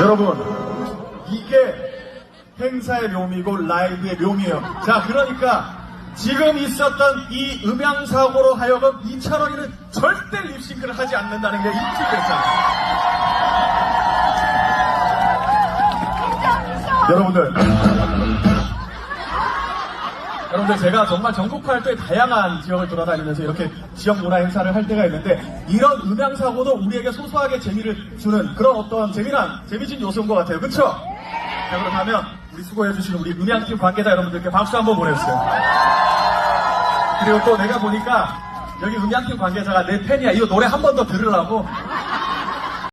여러분, 이게 행사의 묘미고 라이브의 묘미예요. 자, 그러니까 지금 있었던 이 음향사고로 하여금 이찬원이는 절대 립싱크를 하지 않는다는 게 일찍됐잖아요. 여러분들. 여러분들 제가 정말 전국 활동에 다양한 지역을 돌아다니면서 이렇게 지역 문화 행사를 할 때가 있는데 이런 음향 사고도 우리에게 소소하게 재미를 주는 그런 어떤 재미난 재미진 요소인 것 같아요. 그렇죠? 자 그렇다면 우리 수고해 주신 우리 음향팀 관계자 여러분들께 박수 한번 보내주세요. 그리고 또 내가 보니까 여기 음향팀 관계자가 내 팬이야. 이 노래 한 번 더 들으려고